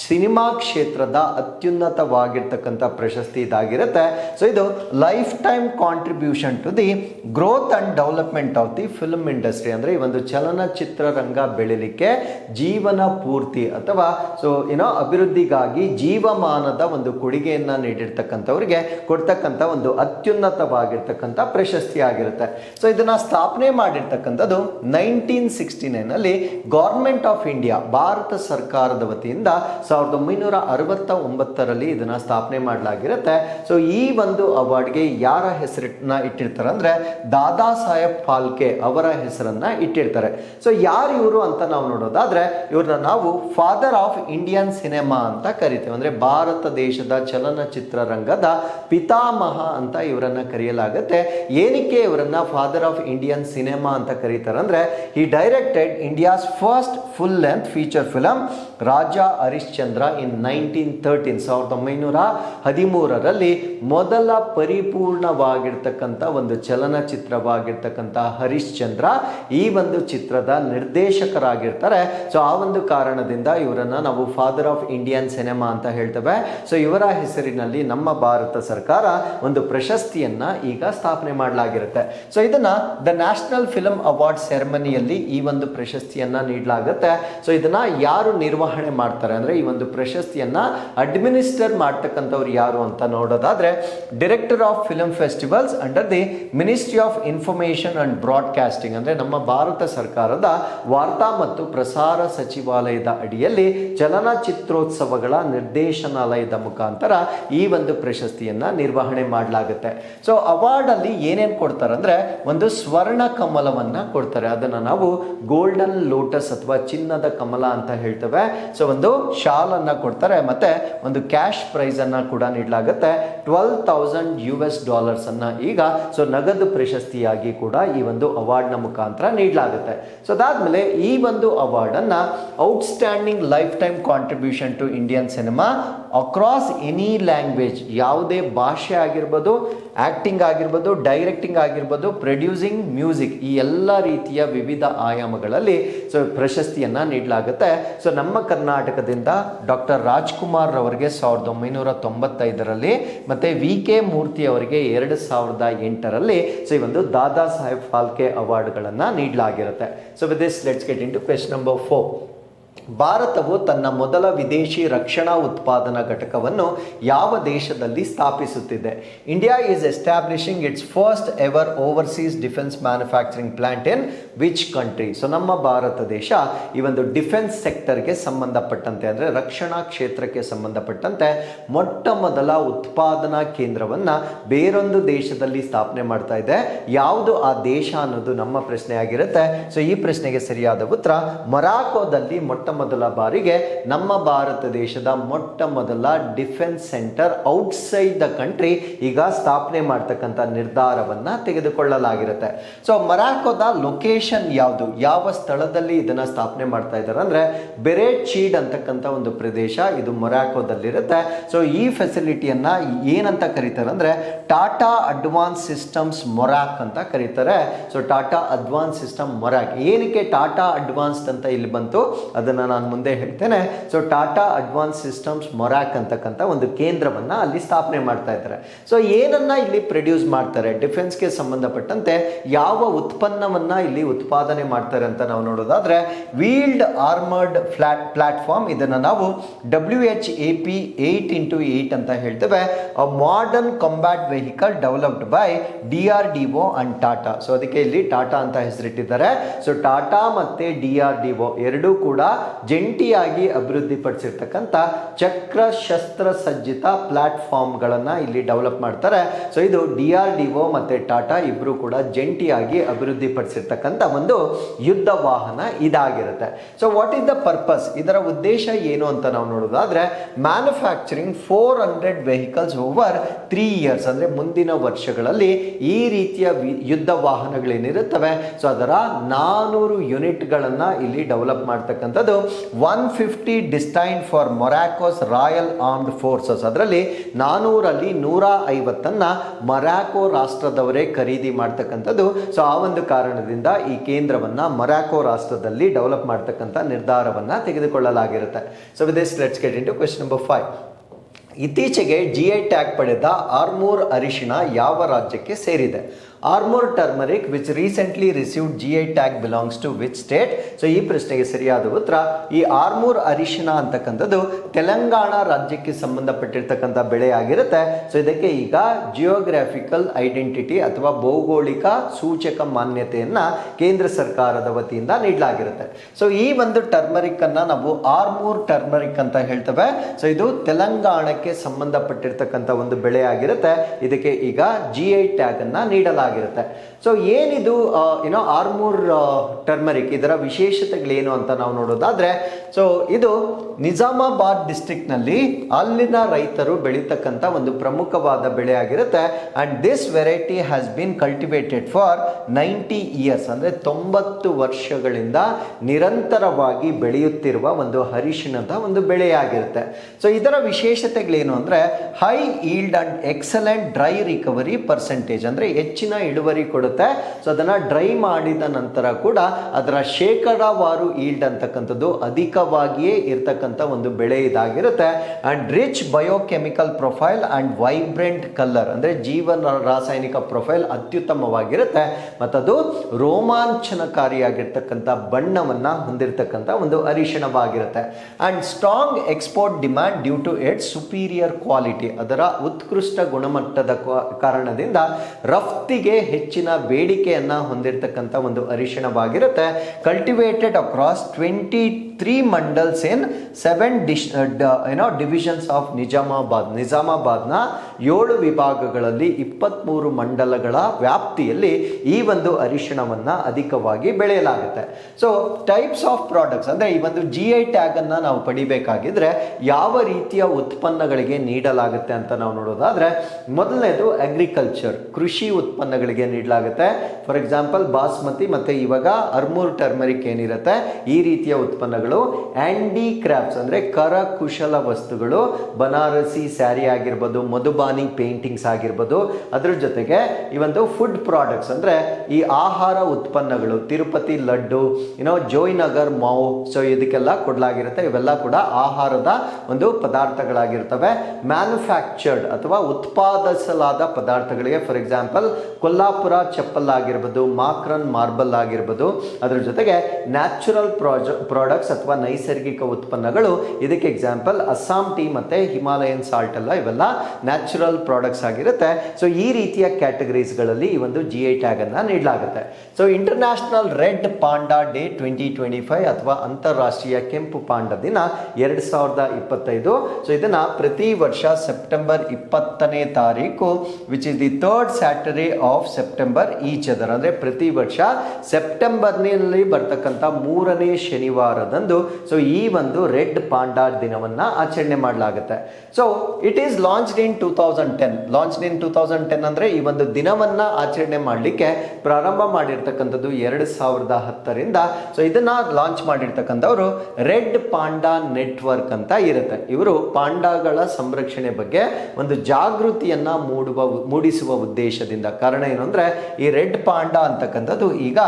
ಸಿನಿಮಾ ಕ್ಷೇತ್ರದ ಅತ್ಯುನ್ನತವಾಗಿರ್ತಕ್ಕಂಥ ಪ್ರಶಸ್ತಿ ಇದಾಗಿರುತ್ತೆ. ಸೊ ಇದು lifetime contribution to the growth and development of the film industry ಅಂದ್ರೆ ಈ ಒಂದು ಚಲನಚಿತ್ರ ರಂಗ ಬೆಳಿಲಿಕ್ಕೆ ಜೀವನ ಪೂರ್ತಿ ಅಥವಾ ಸೊ ಏನೋ ಅಭಿವೃದ್ಧಿಗಾಗಿ ಜೀವಮಾನದ ಒಂದು ಕೊಡುಗೆಯನ್ನ ನೀಡಿರ್ತಕ್ಕಂಥವ್ರಿಗೆ ಕೊಡ್ತಕ್ಕಂಥ ಒಂದು ಅತ್ಯುನ್ನತವಾಗಿರ್ತಕ್ಕಂಥ ಪ್ರಶಸ್ತಿ ಆಗಿರುತ್ತೆ ಸೊ ಇದನ್ನ ಸ್ಥಾಪನೆ ಮಾಡಿರ್ತಕ್ಕಂಥದ್ದು ನೈನ್ಟೀನ್ ಸಿಕ್ಸ್ಟಿ ನೈನಲ್ಲಿ ಗೌರ್ಮೆಂಟ್ ಆಫ್ ಇಂಡಿಯಾ ಭಾರತ ಸರ್ಕಾರದ ವತಿಯಿಂದ ಸಾವಿರದ ಒಂಬೈನೂರ ಅರವತ್ತ ಒಂಬತ್ತರಲ್ಲಿ ಇದನ್ನ ಸ್ಥಾಪನೆ ಮಾಡಲಾಗಿರುತ್ತೆ. ಸೊ ಈ ಒಂದು ಅವಾರ್ಡ್ಗೆ ಯಾರ ಹೆಸರನ್ನ ಇಟ್ಟಿರ್ತಾರೆ ಅಂದ್ರೆ ದಾದಾ ಸಾಹೇಬ್ ಫಾಲ್ಕೆ ಅವರ ಹೆಸರನ್ನ ಇಟ್ಟಿರ್ತಾರೆ. ಸೊ ಯಾರು ಇವರು ಅಂತ ನಾವು ನೋಡೋದಾದ್ರೆ ಇವ್ರನ್ನ ನಾವು ಫಾದರ್ ಆಫ್ ಇಂಡಿಯನ್ ಸಿನಿಮಾ ಅಂತ ಕರಿತೇವೆ. ಅಂದ್ರೆ ಭಾರತ ದೇಶದ ಚಲನಚಿತ್ರ ರಂಗದ ಪಿತಾಮಹ ಅಂತ ಇವರನ್ನ ಕರೆಯಲಾಗುತ್ತೆ. ಏನಕ್ಕೆ ಇವರನ್ನ ಫಾದರ್ ಆಫ್ ಇಂಡಿಯನ್ ಸಿನಿಮಾ ಅಂತ ಕರೀತಾರೆ ಅಂದ್ರೆ ಈ directed India's first full length feature film Raja Harishchandra in nineteen thirteen ಸಾವಿರದ ಒಂಬೈನೂರ ಹದಿಮೂರರಲ್ಲಿ ಮೊದಲ ಪರಿಪೂರ್ಣವಾಗಿರ್ತಕ್ಕಂಥ ಒಂದು ಚಲನಚಿತ್ರವಾಗಿರ್ತಕ್ಕಂಥ ಹರಿಶ್ಚಂದ್ರ ಈ ಒಂದು ಚಿತ್ರದ ನಿರ್ದೇಶಕರಾಗಿರ್ತಾರೆ. ಸೊ ಆ ಒಂದು ಕಾರಣದಿಂದ ಇವರನ್ನ ನಾವು ಫಾದರ್ ಆಫ್ ಇಂಡಿಯನ್ ಸಿನಿಮಾ ಅಂತ ಹೇಳ್ತೇವೆ. ಸೊ ಇವರ ಹೆಸರಿನಲ್ಲಿ ನಮ್ಮ ಭಾರತ ಸರ್ಕಾರ ಒಂದು ಪ್ರಶಸ್ತಿಯನ್ನ ಈಗ ಸ್ಥಾಪನೆ ಮಾಡಲಾಗಿರುತ್ತೆ. ಸೊ ಇದನ್ನ ದ ನ್ಯಾಷನಲ್ ಫಿಲಂ ಅವಾರ್ಡ್ ಸೆರೆಮನಿಯಲ್ಲಿ ಈ ಒಂದು ಪ್ರಶಸ್ತಿಯನ್ನ ನೀಡಲಾಗುತ್ತೆ. ಸೊ ಇದನ್ನ ಯಾರು ನಿರ್ವಹಣೆ ಮಾಡ್ತಾರೆ ಅಂದ್ರೆ ಈ ಒಂದು ಪ್ರಶಸ್ತಿಯನ್ನ ಅಡ್ಮಿನಿಸ್ಟರ್ ಮಾಡ್ತಕ್ಕಂಥವ್ರು ಯಾರು ಅಂತ ನೋಡೋದಾದ್ರೆ director of film festivals under the ministry of information and broadcasting ಅಂದ್ರೆ ನಮ್ಮ ಭಾರತ ಸರ್ಕಾರದ ವಾರ್ತಾ ಮತ್ತು ಪ್ರಸಾರ ಸಚಿವಾಲಯದ ಅಡಿಯಲ್ಲಿ ಚಲನಚಿತ್ರೋತ್ಸವಗಳ ನಿರ್ದೇಶನಾಲಯದ ಮುಖಾಂತರ ಈ ಒಂದು ಪ್ರಶಸ್ತಿಯನ್ನ ನಿರ್ವಹಣೆ ಮಾಡಲಾಗುತ್ತೆ. ಸೊ ಅವಾರ್ಡ್ ಅಲ್ಲಿ ಏನೇನು ಕೊಡ್ತಾರೆ ಅಂದ್ರೆ ಒಂದು ಸ್ವರ್ಣ ಕಮಲವನ್ನ ಕೊಡ್ತಾರೆ. ಅದನ್ನ ನಾವು ಗೋಲ್ಡನ್ ಲೋಟಸ್ ಅಥವಾ ಚಿನ್ನದ ಕಮಲ ಅಂತ ಹೇಳ್ತೇವೆ. ಸೊ ಒಂದು ಶಾಲನ್ನು ಕೊಡ್ತಾರೆ. ಮತ್ತೆ ಒಂದು ಕ್ಯಾಶ್ ಪ್ರೈಸ್ ಅನ್ನ ಕೂಡ ನೀಡಲಾಗುತ್ತೆ. Twelve thousand U S dollars ಅನ್ನ ಈಗ ಸೊ ನಗದು ಪ್ರಶಸ್ತಿಯಾಗಿ ಕೂಡ ಈ ಒಂದು ಅವಾರ್ಡ್ನ ಮುಖಾಂತರ ನೀಡಲಾಗುತ್ತೆ. ಸೊ ಅದಾದ್ಮೇಲೆ ಈ ಒಂದು ಅವಾರ್ಡ್ ಅನ್ನ outstanding lifetime contribution to Indian cinema across any language ಯಾವುದೇ ಭಾಷೆ ಆಗಿರ್ಬೋದು ಆ್ಯಕ್ಟಿಂಗ್ ಆಗಿರ್ಬೋದು ಡೈರೆಕ್ಟಿಂಗ್ ಆಗಿರ್ಬೋದು ಪ್ರೊಡ್ಯೂಸಿಂಗ್ ಮ್ಯೂಸಿಕ್ ಈ ಎಲ್ಲ ರೀತಿಯ ವಿವಿಧ ಆಯಾಮಗಳಲ್ಲಿ ಸೊ ಪ್ರಶಸ್ತಿಯನ್ನು ನೀಡಲಾಗುತ್ತೆ. ಸೊ ನಮ್ಮ ಕರ್ನಾಟಕದಿಂದ ಡಾಕ್ಟರ್ ರಾಜ್ಕುಮಾರ್ ಅವರಿಗೆ ಸಾವಿರದ ಒಂಬೈನೂರ ತೊಂಬತ್ತೈದರಲ್ಲಿ ಮತ್ತು ವಿ ಕೆ ಮೂರ್ತಿ ಅವರಿಗೆ ಎರಡು ಸಾವಿರದ ಎಂಟರಲ್ಲಿ ಸೊ ಈ ಒಂದು ದಾದಾ ಸಾಹೇಬ್ ಫಾಲ್ಕೆ ಅವಾರ್ಡ್ಗಳನ್ನು ನೀಡಲಾಗಿರುತ್ತೆ. So with this let's get into question number four ಭಾರತವು ತನ್ನ ಮೊದಲ ವಿದೇಶಿ ರಕ್ಷಣಾ ಉತ್ಪಾದನಾ ಘಟಕವನ್ನು ಯಾವ ದೇಶದಲ್ಲಿ ಸ್ಥಾಪಿಸುತ್ತಿದೆ? India is establishing its first ever overseas defence manufacturing plant in which country so ನಮ್ಮ ಭಾರತ ದೇಶ ಈ ಒಂದು ಡಿಫೆನ್ಸ್ ಸೆಕ್ಟರ್ಗೆ ಸಂಬಂಧಪಟ್ಟಂತೆ, ಅಂದರೆ ರಕ್ಷಣಾ ಕ್ಷೇತ್ರಕ್ಕೆ ಸಂಬಂಧಪಟ್ಟಂತೆ ಮೊಟ್ಟ ಮೊದಲ ಉತ್ಪಾದನಾ ಕೇಂದ್ರವನ್ನ ಬೇರೊಂದು ದೇಶದಲ್ಲಿ ಸ್ಥಾಪನೆ ಮಾಡ್ತಾ ಇದೆ. ಯಾವುದು ಆ ದೇಶ ಅನ್ನೋದು ನಮ್ಮ ಪ್ರಶ್ನೆ ಆಗಿರುತ್ತೆ ಸೊ ಈ ಪ್ರಶ್ನೆಗೆ ಸರಿಯಾದ ಉತ್ತರ ಮೊರಾಕೋದಲ್ಲಿ ಮೊಟ್ಟ ಮೊದಲ ಬಾರಿಗೆ ನಮ್ಮ ಭಾರತ ದೇಶದ ಮೊಟ್ಟ ಮೊದಲ defence centre outside the country ಈಗ ಸ್ಥಾಪನೆ ಮಾಡ್ತಕ್ಕಂಥ ನಿರ್ಧಾರವನ್ನ ತೆಗೆದುಕೊಳ್ಳಲಾಗಿರುತ್ತೆ. ಸೊ ಮರಾಕೋದ ಲೊಕೇಶನ್ ಯಾವುದು? ಯಾವ ಸ್ಥಳದಲ್ಲಿ ಇದನ್ನ ಸ್ಥಾಪನೆ ಮಾಡ್ತಾ ಇದ್ದಾರೆ ಅಂದ್ರೆ ಬೆರೆ ಚೀಡ್ ಅಂತಕ್ಕಂಥ ಒಂದು ಪ್ರದೇಶ ಇದು ಮೊರಾಕೋದಲ್ಲಿರುತ್ತೆ ಸೊ ಈ ಫೆಸಿಲಿಟಿಯನ್ನ ಏನಂತ ಕರೀತಾರೆ? ಅಂದ್ರೆ ಟಾಟಾ ಅಡ್ವಾನ್ಸ್ ಸಿಸ್ಟಮ್ಸ್ ಮೊರಾಕ್ ಅಂತ ಕರೀತಾರೆ. So Tata advance system Morocco ಏನಕ್ಕೆ ಟಾಟಾ ಅಡ್ವಾನ್ಸ್ಡ್ ಅಂತ ಇಲ್ಲಿ ಬಂತು? ಅದನ್ನ ನಾನು ಮುಂದೆ ಹೇಳ್ತೇನೆ. So Tata advance systems Morocco ಅಂತಕ್ಕಂಥ ಒಂದು ಕೇಂದ್ರವನ್ನು ಅಲ್ಲಿ ಸ್ಥಾಪನೆ ಮಾಡ್ತಾ ಇದ್ದಾರೆ. ಸೊ ಏನನ್ನು ಇಲ್ಲಿ ಪ್ರೊಡ್ಯೂಸ್ ಮಾಡ್ತಾರೆ? ಡಿಫೆನ್ಸ್ಗೆ ಸಂಬಂಧಪಟ್ಟಂತೆ ಯಾವ ಉತ್ಪನ್ನವನ್ನು ಇಲ್ಲಿ ಉತ್ಪಾದನೆ ಮಾಡ್ತಾರೆ ಅಂತ ನಾವು ನೋಡೋದಾದರೆ ವೀಲ್ಡ್ ಆರ್ಮರ್ಡ್ ಫ್ಲಾಟ್ ಪ್ಲಾಟ್ಫಾರ್ಮ್ ಇದನ್ನು ನಾವು W H A P eight into eight ಅಂತ ಹೇಳ್ತೇವೆ. Modern combat vehicle developed by D R D O and Tata so ಅದಕ್ಕೆ ಇಲ್ಲಿ ಟಾಟಾ ಅಂತ ಹೆಸರಿಟ್ಟಿದ್ದಾರೆ. ಸೊ ಟಾಟಾ ಮತ್ತು ಡಿ ಆರ್ ಡಿ ಒ ಎರಡೂ ಕೂಡ ಜಂಟಿಯಾಗಿ ಅಭಿವೃದ್ಧಿಪಡಿಸಿರ್ತಕ್ಕಂಥ ಚಕ್ರ ಶಸ್ತ್ರ ಸಜ್ಜಿತ ಪ್ಲಾಟ್ಫಾರ್ಮ್ಗಳನ್ನು ಇಲ್ಲಿ ಡೆವಲಪ್ ಮಾಡ್ತಾರೆ. ಸೊ ಇದು ಡಿ ಆರ್ ಡಿ ಒ ಮತ್ತು ಟಾಟಾ ಇಬ್ಬರು ಕೂಡ ಜಂಟಿಯಾಗಿ ಅಭಿವೃದ್ಧಿಪಡಿಸಿರ್ತಕ್ಕಂಥ ಒಂದು ಯುದ್ಧ ವಾಹನ ಇದಾಗಿರುತ್ತೆ. So what is the purpose ಇದರ ಉದ್ದೇಶ ಏನು ಅಂತ ನಾವು ನೋಡೋದಾದರೆ manufacturing four hundred vehicles over three years ಅಂದರೆ ಮುಂದಿನ ವರ್ಷಗಳಲ್ಲಿ ಈ ರೀತಿಯ ಯುದ್ಧ ವಾಹನಗಳೇನಿರುತ್ತವೆ ಸೊ ಅದರ ನಾನೂರು ಯೂನಿಟ್ಗಳನ್ನು ಇಲ್ಲಿ ಡೆವಲಪ್ ಮಾಡ್ತಕ್ಕಂಥದ್ದು one fifty destined for Morocco's royal armed forces ಅದರಲ್ಲಿ ನಾನೂರಲ್ಲಿ ನೂರ ಐವತ್ತನ್ನು ಮೊರಾಕೋ ರಾಷ್ಟ್ರದವರೇ ಖರೀದಿ ಮಾಡ್ತಕ್ಕಂಥದ್ದು. ಸೊ ಆ ಒಂದು ಕಾರಣದಿಂದ ಈ ಕೇಂದ್ರವನ್ನು ಮೊರಾಕೋ ರಾಷ್ಟ್ರದಲ್ಲಿ ಡೆವಲಪ್ ಮಾಡ್ತಕ್ಕಂಥ ನಿರ್ಧಾರವನ್ನು ತೆಗೆದುಕೊಳ್ಳಲಾಗಿರುತ್ತೆ. So with let's get into question number five ಇತ್ತೀಚೆಗೆ ಜಿ ಐ ಟ್ಯಾಗ್ ಪಡೆದ ಆರ್ಮೂರ್ ಅರಿಶಿಣ ಯಾವ ರಾಜ್ಯಕ್ಕೆ ಸೇರಿದೆ? Armoor turmeric which recently received G I tag belongs to which state so ಈ ಪ್ರಶ್ನೆಗೆ ಸರಿಯಾದ ಉತ್ತರ, ಈ ಆರ್ಮೂರ್ ಅರಿಶಿನ ಅಂತಕ್ಕಂಥದ್ದು ತೆಲಂಗಾಣ ರಾಜ್ಯಕ್ಕೆ ಸಂಬಂಧಪಟ್ಟಿರ್ತಕ್ಕಂಥ ಬೆಳೆ ಆಗಿರುತ್ತೆ. ಸೊ ಇದಕ್ಕೆ ಈಗ ಜಿಯೋಗ್ರಾಫಿಕಲ್ ಐಡೆಂಟಿಟಿ ಅಥವಾ ಭೌಗೋಳಿಕ ಸೂಚಕ ಮಾನ್ಯತೆಯನ್ನು ಕೇಂದ್ರ ಸರ್ಕಾರದ ವತಿಯಿಂದ ನೀಡಲಾಗಿರುತ್ತೆ. ಸೊ ಈ ಒಂದು ಟರ್ಮರಿಕ್ ಅನ್ನ ನಾವು ಆರ್ಮೂರ್ ಟರ್ಮರಿಕ್ ಅಂತ ಹೇಳ್ತೇವೆ. ಸೊ ಇದು ತೆಲಂಗಾಣಕ್ಕೆ ಸಂಬಂಧಪಟ್ಟಿರ್ತಕ್ಕಂಥ ಒಂದು ಬೆಳೆ ಆಗಿರುತ್ತೆ. ಇದಕ್ಕೆ ಈಗ ಜಿ ಐ ಟ್ಯಾಗ್ ಅನ್ನ ನೀಡಲಾಗಿರುತ್ತೆ ಸೊ ಏನಿದು ಏನೋ ಆರ್ಮೂರ್ ಟರ್ಮರಿಕ್ ಇದರ ವಿಶೇಷತೆಗಳೇನು ಅಂತ ನಾವು ನೋಡೋದಾದ್ರೆ ಸೊ ಇದು ನಿಜಾಮಾಬಾದ್ ಡಿಸ್ಟಿಕ್ನಲ್ಲಿ ಅಲ್ಲಿನ ರೈತರು ಬೆಳೀತಕ್ಕಂಥ ಒಂದು ಪ್ರಮುಖವಾದ ಬೆಳೆ ಆಗಿರುತ್ತೆ. And this variety has been cultivated for ninety years ಅಂದರೆ ತೊಂಬತ್ತು ವರ್ಷಗಳಿಂದ ನಿರಂತರವಾಗಿ ಬೆಳೆಯುತ್ತಿರುವ ಒಂದು ಹರಿಶಿನದ ಒಂದು ಬೆಳೆಯಾಗಿರುತ್ತೆ. ಸೊ ಇದರ ವಿಶೇಷತೆಗಳೇನು ಅಂದರೆ high yield and excellent dry recovery percentage ಅಂದರೆ ಹೆಚ್ಚಿನ ಇಳುವರಿ ಕೊಡುತ್ತೆ. ಸೊ ಅದನ್ನು ಡ್ರೈ ಮಾಡಿದ ನಂತರ ಕೂಡ ಅದರ ಶೇಕಡಾವಾರು ಈಲ್ಡ್ ಅಂತಕ್ಕಂಥದ್ದು ಅಧಿಕವಾಗಿಯೇ ಇರ್ತಕ್ಕಂಥ ಒಂದು ಬೆಳೆ ಇದಾಗಿರುತ್ತೆ. And rich biochemical profile and vibrant colour ಅಂದರೆ ಜೀವನ ರಾಸಾಯನಿಕ ಪ್ರೊಫೈಲ್ ಅತ್ಯುತ್ತಮವಾಗಿರುತ್ತೆ. ಮತ್ತದು ರೋಮಾಂಚನಕಾರಿಯಾಗಿರ್ತಕ್ಕಂಥ ಬಣ್ಣವನ್ನು ಹೊಂದಿರತಕ್ಕಂಥ ಒಂದು ಅರಿಶಿಣವಾಗಿರುತ್ತೆ. And strong export demand due to its superior quality ಅದರ ಉತ್ಕೃಷ್ಟ ಗುಣಮಟ್ಟದ ಕಾರಣದಿಂದ ರಫ್ತಿಗೆ ಹೆಚ್ಚಿನ ಬೇಡಿಕೆಯನ್ನು ಹೊಂದಿರತಕ್ಕಂಥ ಒಂದು ಅರಿಶಿಣವಾಗಿರುತ್ತೆ. Cultivated across twenty three mandals in seven dish know, divisions of Nizamabad ನಿಜಾಮಾಬಾದ್ನ ಏಳು ವಿಭಾಗಗಳಲ್ಲಿ ಇಪ್ಪತ್ತ್ಮೂರು ಮಂಡಲಗಳ ವ್ಯಾಪ್ತಿಯಲ್ಲಿ ಈ ಒಂದು ಅರಿಶಿಣವನ್ನು ಅಧಿಕವಾಗಿ ಬೆಳೆಯಲಾಗುತ್ತೆ. ಸೊ ಟೈಪ್ಸ್ ಆಫ್ ಪ್ರಾಡಕ್ಟ್ಸ್ ಅಂದರೆ ಈ ಒಂದು ಜಿ ಐ ಟ್ಯಾಗನ್ನು ನಾವು ಪಡಿಬೇಕಾಗಿದ್ರೆ ಯಾವ ರೀತಿಯ ಉತ್ಪನ್ನಗಳಿಗೆ ನೀಡಲಾಗುತ್ತೆ ಅಂತ ನಾವು ನೋಡೋದಾದರೆ ಮೊದಲನೇದು ಅಗ್ರಿಕಲ್ಚರ್ ಕೃಷಿ ಉತ್ಪನ್ನಗಳಿಗೆ ನೀಡಲಾಗುತ್ತೆ. ಫಾರ್ ಎಕ್ಸಾಂಪಲ್ ಬಾಸ್ಮತಿ ಮತ್ತು ಇವಾಗ ಅರ್ಮೂರ್ ಟರ್ಮರಿಕ್ ಏನಿರುತ್ತೆ ಈ ರೀತಿಯ ಉತ್ಪನ್ನಗಳು ಆ್ಯಂಡಿ ಕ್ರಾಫ್ಟ್ಸ್ ಅಂದರೆ ಕರಕುಶಲ ವಸ್ತುಗಳು, ಬನಾರಸಿ ಸ್ಯಾರಿ ಆಗಿರ್ಬೋದು, ಮಧುಬಾನಿ ಪೇಂಟಿಂಗ್ಸ್ ಆಗಿರ್ಬೋದು, ಅದ್ರ ಜೊತೆಗೆ ಈ ಒಂದು ಫುಡ್ ಪ್ರಾಡಕ್ಟ್ಸ್ ಅಂದರೆ ಈ ಆಹಾರ ಉತ್ಪನ್ನಗಳು, ತಿರುಪತಿ ಲಡ್ಡು ಏನೋ ಜೋಯ್ನಗರ್ ಮಾವ್ ಸೊ ಇದಕ್ಕೆಲ್ಲ ಕೊಡಲಾಗಿರುತ್ತೆ, ಇವೆಲ್ಲ ಕೂಡ ಆಹಾರದ ಒಂದು ಪದಾರ್ಥಗಳಾಗಿರ್ತವೆ. ಮ್ಯಾನುಫ್ಯಾಕ್ಚರ್ಡ್ ಅಥವಾ ಉತ್ಪಾದಿಸಲಾದ ಪದಾರ್ಥಗಳಿಗೆ ಫಾರ್ ಎಕ್ಸಾಂಪಲ್ ಕೊಲ್ಲಾಪುರ ಚಪ್ಪಲ್ ಆಗಿರ್ಬೋದು, ಮಾಕ್ರನ್ ಮಾರ್ಬಲ್ ಆಗಿರ್ಬೋದು, ಅದರ ಜೊತೆಗೆ ನ್ಯಾಚುರಲ್ ಪ್ರಾಜ ಪ್ರಾಡಕ್ಟ್ಸ್ ಅಥವಾ ನೈಸರ್ಗಿಕ ಉತ್ಪನ್ನಗಳು. ಇದಕ್ಕೆ ಎಕ್ಸಾಂಪಲ್ ಅಸ್ಸಾಂ ಟೀ ಮತ್ತು ಹಿಮಾಲಯನ್ ಸಾಲ್ಟ್ ಎಲ್ಲ ಇವೆಲ್ಲ ನ್ಯಾಚುರಲ್ ಪ್ರಾಡಕ್ಟ್ಸ್ ಆಗಿರುತ್ತೆ. ಸೊ ಈ ರೀತಿಯ ಕ್ಯಾಟಗರೀಸ್ಗಳಲ್ಲಿ ಈ ಒಂದು ಜಿ ಐ ಟ್ಯಾಗನ್ನು ನೀಡಲಾಗುತ್ತೆ. So international red panda day twenty twenty five ಅಥವಾ ಅಂತಾರಾಷ್ಟ್ರೀಯ ಕೆಂಪು ಪಾಂಡ ದಿನ ಎರಡು ಸಾವಿರದ ಇಪ್ಪತ್ತೈದು. ಸೊ ಇದನ್ನು ಪ್ರತಿ ವರ್ಷ ಸೆಪ್ಟೆಂಬರ್ ಇಪ್ಪತ್ತನೇ ತಾರೀಕು which is the third Saturday of September each other ಅಂದರೆ ಪ್ರತಿ ವರ್ಷ ಸೆಪ್ಟೆಂಬರ್ನಲ್ಲಿ ಬರ್ತಕ್ಕಂಥ ಮೂರನೇ ಶನಿವಾರದಂದು ಸೊ ಈ ಒಂದು ರೆಡ್ ಪಾಂಡಾ ದಿನವನ್ನು ಆಚರಣೆ ಮಾಡಲಾಗುತ್ತೆ. So it is launched in two thousand ten launched in two thousand ten ಅಂದರೆ ಈ ಒಂದು ದಿನವನ್ನು ಆಚರಣೆ ಮಾಡಲಿಕ್ಕೆ ಪ್ರಾರಂಭ ಮಾಡಿರ್ತಕ್ಕಂಥದ್ದು ಎರಡು ಸಾವಿರದ ಹತ್ತರಿಂದ. ಸೊ ಇದನ್ನು ಲಾಂಚ್ ಮಾಡಿರ್ತಕ್ಕಂಥವ್ರು ರೆಡ್ ಪಾಂಡಾ ನೆಟ್ವರ್ಕ್ ಅಂತ ಇರುತ್ತೆ. ಇವರು ಪಾಂಡಾಗಳ ಸಂರಕ್ಷಣೆ ಬಗ್ಗೆ ಒಂದು ಜಾಗೃತಿಯನ್ನ ಮೂಡುವ, ಮೂಡಿಸುವ ಉದ್ದೇಶದಿಂದ. ಕಾರಣ ಏನು ಅಂದ್ರೆ, ಈ ರೆಡ್ ಪಾಂಡಾ ಅಂತಕ್ಕಂಥದ್ದು ಈಗ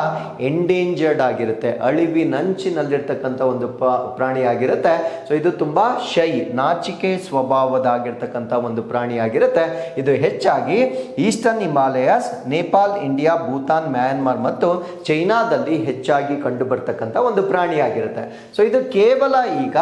ಎಂಡೇಂಜರ್ಡ್ ಆಗಿರುತ್ತೆ. ಅಳಿವಿನಂಚಿನಲ್ಲಿರ್ತಕ್ಕಂಥ ಒಂದು ಪ- ಪ್ರಾಣಿ ಆಗಿರುತ್ತೆ ಸೊ ಇದು ತುಂಬಾ ಶೈ, ನಾಚಿಕೆ ಸ್ವಭಾವದಾಗಿರ್ತಕ್ಕಂಥ ಒಂದು ಪ್ರಾಣಿ ಆಗಿರುತ್ತೆ ಇದು ಹೆಚ್ಚಾಗಿ eastern Himalayas Nepal India, Bhutan, Myanmar ಮತ್ತು ಚೈನಾದಲ್ಲಿ ಹೆಚ್ಚಾಗಿ ಕಂಡು ಬರ್ತಕ್ಕಂಥ ಒಂದು ಪ್ರಾಣಿ ಆಗಿರುತ್ತೆ ಸೊ ಇದು ಕೇವಲ ಈಗ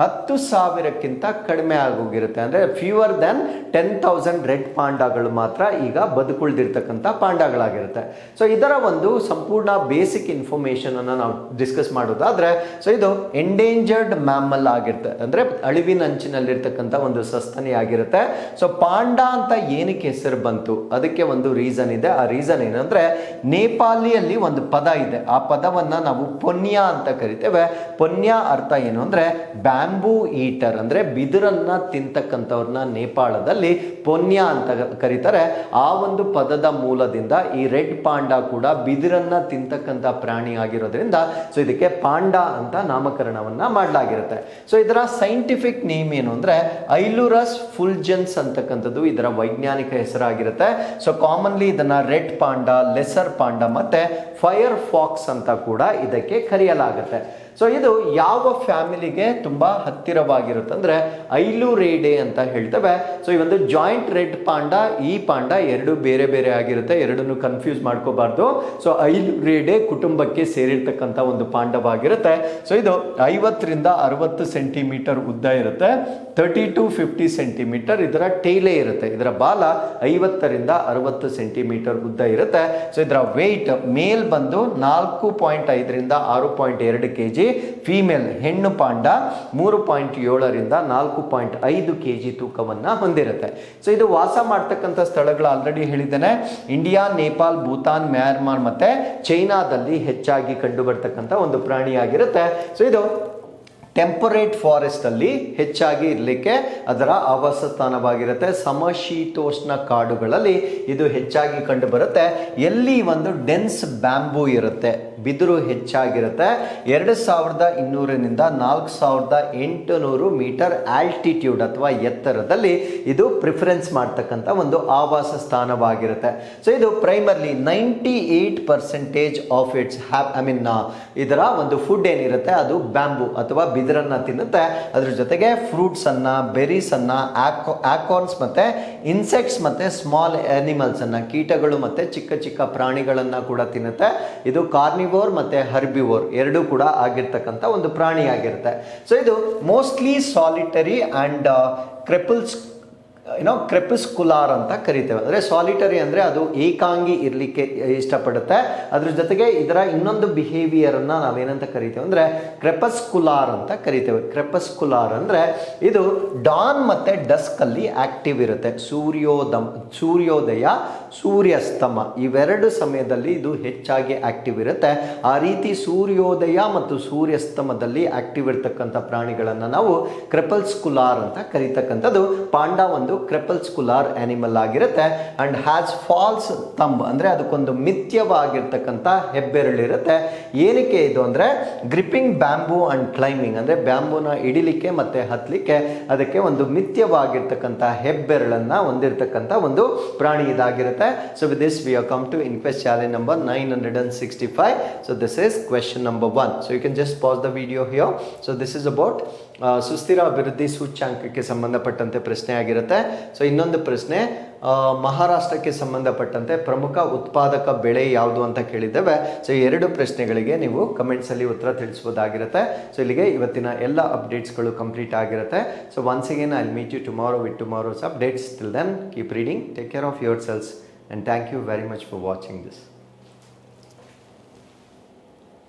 ಹತ್ತು ಸಾವಿರಕ್ಕಿಂತ ಕಡಿಮೆ ಆಗೋಗಿರುತ್ತೆ. ಅಂದರೆ fewer than ten thousand red ಪಾಂಡಾಗಳು ಮಾತ್ರ ಈಗ ಬದುಕುಳ್ದಿರ್ತಕ್ಕಂಥ ಪಾಂಡಾಗಳಾಗಿರುತ್ತೆ. ಸೊ ಇದರ ಒಂದು ಸಂಪೂರ್ಣ ಬೇಸಿಕ್ ಇನ್ಫಾರ್ಮೇಷನ್ ಅನ್ನು ನಾವು ಡಿಸ್ಕಸ್ ಮಾಡೋದಾದ್ರೆ ಸೊ ಇದು ಎಂಡೇಂಜರ್ಡ್ ಮ್ಯಾಮಲ್ ಆಗಿರುತ್ತೆ. ಅಂದರೆ ಅಳಿವಿನಂಚಿನಲ್ಲಿರ್ತಕ್ಕಂಥ ಒಂದು ಸಸ್ತನಿ ಆಗಿರುತ್ತೆ. ಸೊ ಪಾಂಡಾ ಅಂತ ಏನಕ್ಕೆ ಹೆಸರು ಬಂತು? ಅದಕ್ಕೆ ಒಂದು ರೀಸನ್ ಇದೆ. ಆ ರೀಸನ್ ಏನಂದ್ರೆ ನೇಪಾಲಿಯಲ್ಲಿ ಒಂದು ಪದ ಇದೆ. ಆ ಪದವನ್ನ ನಾವು ಪೊನ್ಯ ಅಂತ ಕರಿತೇವೆ. ಪೊನ್ಯ ಅರ್ಥ ಏನು ಅಂದ್ರೆ, ಬ್ಯಾಂಬೂ ಈಟರ್ ಅಂದ್ರೆ ಬಿದಿರನ್ನ ತಿಂತಕ್ಕಂಥವ್ರನ್ನ ನೇಪಾಳದಲ್ಲಿ ಪೊನ್ಯ ಅಂತ ಕರೀತಾರೆ. ಆ ಒಂದು ಪದದ ಮೂಲದಿಂದ ಈ ರೆಡ್ ಪಾಂಡಾ ಕೂಡ ಬಿದಿರನ್ನ ತಿಂತಕ್ಕಂಥ ಪ್ರಾಣಿ ಆಗಿರೋದ್ರಿಂದ ಸೊ ಇದಕ್ಕೆ ಪಾಂಡಾ ಅಂತ ನಾಮಕರಣವನ್ನ ಮಾಡಲಾಗಿರುತ್ತೆ. ಸೊ ಇದರ ಸೈಂಟಿಫಿಕ್ ನೇಮ್ ಏನು ಅಂದ್ರೆ ಐಲುರಸ್ ಫುಲ್ಜೆನ್ಸ್ ಅಂತಕ್ಕಂಥದ್ದು ಇದರ ವೈಜ್ಞಾನಿಕ ಹೆಸರಾಗಿರುತ್ತೆ. ಸೊ ಕಾಮನ್ಲಿ ಇದನ್ನ ರೆಡ್ ಪಾಂಡ ಲೆಸರ್ ಪಾಂಡ ಮತ್ತೆ ಫೈರ್ ಫಾಕ್ಸ್ ಅಂತ ಕೂಡ ಇದಕ್ಕೆ ಕರೆಯಲಾಗುತ್ತೆ. ಸೊ ಇದು ಯಾವ ಫ್ಯಾಮಿಲಿಗೆ ತುಂಬ ಹತ್ತಿರವಾಗಿರುತ್ತೆ ಅಂದರೆ ಐಲು ರೇಡೆ ಅಂತ ಹೇಳ್ತೇವೆ. ಸೊ ಈ ಒಂದು ಜಾಯಿಂಟ್ ರೆಡ್ ಪಾಂಡ, ಈ ಪಾಂಡ ಎರಡು ಬೇರೆ ಬೇರೆ ಆಗಿರುತ್ತೆ. ಎರಡನ್ನು ಕನ್ಫ್ಯೂಸ್ ಮಾಡ್ಕೋಬಾರ್ದು. ಸೊ ಐಲು ರೇಡೆ ಕುಟುಂಬಕ್ಕೆ ಸೇರಿರ್ತಕ್ಕಂಥ ಒಂದು ಪಾಂಡವಾಗಿರುತ್ತೆ. ಸೊ ಇದು ಐವತ್ತರಿಂದ ಅರವತ್ತು ಸೆಂಟಿಮೀಟರ್ ಉದ್ದ ಇರುತ್ತೆ. ತರ್ಟಿ ಟು ಫಿಫ್ಟಿ ಸೆಂಟಿಮೀಟರ್ ಇದರ ಟೇಲೆ ಇರುತ್ತೆ. ಇದರ ಬಾಲ ಐವತ್ತರಿಂದ ಅರವತ್ತು ಸೆಂಟಿಮೀಟರ್ ಉದ್ದ ಇರುತ್ತೆ. ಸೊ ಇದರ ವೆಯ್ಟ್ ಮೇಲ್ ಬಂದು ನಾಲ್ಕು ಪಾಯಿಂಟ್ ಐದರಿಂದ ಆರು ಪಾಯಿಂಟ್ ಎರಡು ಕೆ ಜಿ ಫೀಮೇಲ್ ಹೆಣ್ಣು ಪಾಂಡ ಮೂರು ಪಾಯಿಂಟ್ ಏಳರಿಂದ ನಾಲ್ಕು ಪಾಯಿಂಟ್ ಐದು ಕೆ ಜಿ ತೂಕವನ್ನು ಹೊಂದಿರುತ್ತೆ. ಸೊ ಇದು ವಾಸ ಮಾಡ್ತಕ್ಕಂಥ ಸ್ಥಳಗಳು ಆಲ್ರೆಡಿ ಹೇಳಿದ್ದೇನೆ. ಇಂಡಿಯಾ ನೇಪಾಲ್ ಭೂತಾನ್, ಮ್ಯಾನ್ಮಾರ್ ಮತ್ತೆ ಚೈನಾದಲ್ಲಿ ಹೆಚ್ಚಾಗಿ ಕಂಡು ಬರ್ತಕ್ಕಂಥ ಒಂದು ಪ್ರಾಣಿಯಾಗಿರುತ್ತೆ. ಸೊ ಇದು ಟೆಂಪರೇಟ್ ಫಾರೆಸ್ಟಲ್ಲಿ ಹೆಚ್ಚಾಗಿ ಇರಲಿಕ್ಕೆ ಅದರ ಆವಾಸ ಸ್ಥಾನವಾಗಿರುತ್ತೆ ಸಮಶೀತೋಷ್ಣ ಕಾಡುಗಳಲ್ಲಿ ಇದು ಹೆಚ್ಚಾಗಿ ಕಂಡುಬರುತ್ತೆ. ಎಲ್ಲಿ ಒಂದು ಡೆನ್ಸ್ ಬ್ಯಾಂಬೂ ಇರುತ್ತೆ, ಬಿದಿರು ಹೆಚ್ಚಾಗಿರುತ್ತೆ. ಎರಡು ಸಾವಿರದ ಇನ್ನೂರರಿಂದ ನಾಲ್ಕು ಸಾವಿರದ ಎಂಟುನೂರು ಮೀಟರ್ ಆಲ್ಟಿಟ್ಯೂಡ್ ಅಥವಾ ಎತ್ತರದಲ್ಲಿ ಇದು ಪ್ರಿಫರೆನ್ಸ್ ಮಾಡ್ತಕ್ಕಂಥ ಒಂದು ಆವಾಸ ಸ್ಥಾನವಾಗಿರುತ್ತೆ. ಸೊ ಇದು primarily ninety eight percentage of its hap I mean ಇದರ ಒಂದು ಫುಡ್ ಏನಿರುತ್ತೆ, ಅದು ಬ್ಯಾಂಬು ಅಥವಾ ಬಿದಿರನ್ನ ತಿನ್ನುತ್ತೆ. ಅದ್ರ ಜೊತೆಗೆ ಫ್ರೂಟ್ಸ್ ಅನ್ನ ಬೆರೀಸ್ ಅನ್ನ ಮತ್ತು ಇನ್ಸೆಕ್ಟ್ಸ್ ಮತ್ತೆ ಸ್ಮಾಲ್ ಅನಿಮಲ್ಸ್ ಅನ್ನ, ಕೀಟಗಳು ಮತ್ತೆ ಚಿಕ್ಕ ಚಿಕ್ಕ ಪ್ರಾಣಿಗಳನ್ನು ಕೂಡ ತಿನ್ನುತ್ತೆ. ಇದು ಕಾರ್ನಿವೋರ್ ಮತ್ತೆ ಹರ್ಬಿವೋರ್ ಎರಡೂ ಕೂಡ ಆಗಿರ್ತಕ್ಕಂಥ ಒಂದು ಪ್ರಾಣಿಯಾಗಿರುತ್ತೆ. ಸೊ ಇದು ಮೋಸ್ಟ್ಲಿ ಸಾಲಿಟರಿ ಅಂಡ್ ಕ್ರೆಪಲ್ಸ್ ಏನೋ ಕ್ರೆಪಿಸ್ಕುಲಾರ್ ಅಂತ ಕರಿತೇವೆ. ಅಂದರೆ ಸಾಲಿಟರಿ ಅಂದರೆ ಅದು ಏಕಾಂಗಿ ಇರಲಿಕ್ಕೆ ಇಷ್ಟಪಡುತ್ತೆ. ಅದ್ರ ಜೊತೆಗೆ ಇದರ ಇನ್ನೊಂದು ಬಿಹೇವಿಯರನ್ನು ನಾವೇನಂತ ಕರಿತೇವೆ ಅಂದರೆ ಕ್ರೆಪಸ್ಕುಲಾರ್ ಅಂತ ಕರಿತೇವೆ. ಕ್ರೆಪಸ್ಕುಲಾರ್ ಅಂದರೆ ಇದು ಡಾನ್ ಮತ್ತು ಡಸ್ಕಲ್ಲಿ ಆ್ಯಕ್ಟಿವ್ ಇರುತ್ತೆ. ಸೂರ್ಯೋದಮ್, ಸೂರ್ಯೋದಯ, ಸೂರ್ಯಾಸ್ತಮ ಇವೆರಡು ಸಮಯದಲ್ಲಿ ಇದು ಹೆಚ್ಚಾಗಿ ಆ್ಯಕ್ಟಿವ್ ಇರುತ್ತೆ. ಆ ರೀತಿ ಸೂರ್ಯೋದಯ ಮತ್ತು ಸೂರ್ಯಾಸ್ತಮದಲ್ಲಿ ಆಕ್ಟಿವ್ ಇರ್ತಕ್ಕಂಥ ಪ್ರಾಣಿಗಳನ್ನು ನಾವು ಕ್ರೆಪಲ್ಸ್ಕುಲಾರ್ ಅಂತ ಕರಿತಕ್ಕಂಥದ್ದು. ಪಾಂಡ ಒಂದು ಕ್ರೆಪಲ್ಸ್ಕುಲಾರ್ ಆ್ಯನಿಮಲ್ ಆಗಿರುತ್ತೆ ಆ್ಯಂಡ್ ಹ್ಯಾಸ್ ಫಾಲ್ಸ್ ತಂಬ್ ಅಂದರೆ ಅದಕ್ಕೊಂದು ಮಿಥ್ಯವಾಗಿರ್ತಕ್ಕಂಥ ಹೆಬ್ಬೆರಳಿರುತ್ತೆ. ಏನಕ್ಕೆ ಇದು ಅಂದರೆ ಗ್ರಿಪ್ಪಿಂಗ್ ಬ್ಯಾಂಬೂ ಆ್ಯಂಡ್ ಕ್ಲೈಂಬಿಂಗ್ ಅಂದರೆ ಬ್ಯಾಂಬೂನ ಹಿಡಿಲಿಕ್ಕೆ ಮತ್ತು ಹತ್ತಲಿಕ್ಕೆ ಅದಕ್ಕೆ ಒಂದು ಮಿಥ್ಯವಾಗಿರ್ತಕ್ಕಂಥ ಹೆಬ್ಬೆರಳನ್ನು ಹೊಂದಿರತಕ್ಕಂಥ ಒಂದು ಪ್ರಾಣಿ ಇದಾಗಿರುತ್ತೆ. So with this we are come to inquest challenge number nine hundred and sixty five so this is question number one so you can just pause the video ಹಿಯೋ so this is about ಸುಸ್ಥಿರ ಅಭಿವೃದ್ಧಿ ಸೂಚ್ಯಾಂಕಕ್ಕೆ ಸಂಬಂಧಪಟ್ಟಂತೆ ಪ್ರಶ್ನೆ ಆಗಿರುತ್ತೆ ಸೊ ಇನ್ನೊಂದು ಪ್ರಶ್ನೆ ಮಹಾರಾಷ್ಟ್ರಕ್ಕೆ ಸಂಬಂಧಪಟ್ಟಂತೆ ಪ್ರಮುಖ ಉತ್ಪಾದಕ ಬೆಳೆ ಯಾವುದು ಅಂತ ಕೇಳಿದ್ದೇವೆ. ಸೊ ಈ ಎರಡು ಪ್ರಶ್ನೆಗಳಿಗೆ ನೀವು ಕಮೆಂಟ್ಸಲ್ಲಿ ಉತ್ತರ ತಿಳಿಸ್ಬೋದಾಗಿರುತ್ತೆ. ಸೊ ಇಲ್ಲಿಗೆ ಇವತ್ತಿನ ಎಲ್ಲ ಅಪ್ಡೇಟ್ಸ್ಗಳು ಕಂಪ್ಲೀಟ್ ಆಗಿರುತ್ತೆ. So once again I meet you tomorrow with tomorrow's updates till then keep reading take care of your selves and thank you very much for watching this